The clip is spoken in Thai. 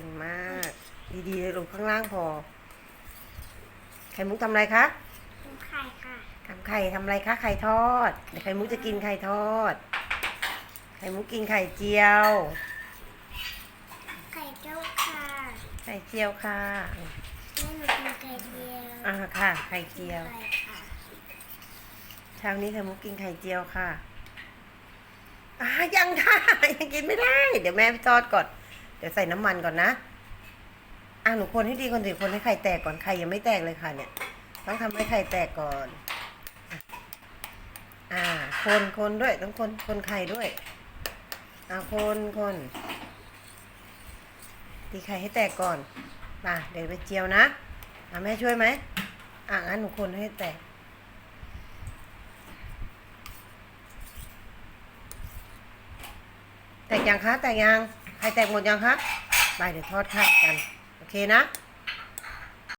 ก่งมาก ดีๆเลยลงข้างล่างพอ ไข่มุกทำอะไรคะเป็นไข่ค่ะทำไข่ทำอะไรคะไข่ทอดเดี๋ยวไข่มุกจะกินไข่ทอด ไข่มุกกินไข่เจียว ไข่เจ้าค่ะไข่เจียวค่ะแม่หนูกินไข่เดียวอ่าค่ะ ไข่เจียวไข่ค่ะเช้านี้ไข่มุกกินไข่เจียวค่ะอ่ายังค่ะยังกินไม่ได้ เดี๋ยวแม่ไปทอดก่อน เดี๋ยวใส่น้ำมันก่อนนะอะหนูคนให้ดีก่อนสิคนให้ไข่แตกก่อนไข่ยังไม่แตกเลยค่ะเนี่ย ต้องทำให้ไข่แตกก่อนอะอ่า คนคนด้วยต้องคนคนไข่ด้วย อ่าคนคนตีไข่ให้แตกก่อนมาเดี๋ยวไปเจียวนะอ่าแม่ช่วยไหมอะงั้นหนูคนให้แตกแตกยังคะแตกยัง ไข่แตกหมดยังคะไปเดี๋ยวทอดไข่กัน โอเคนะ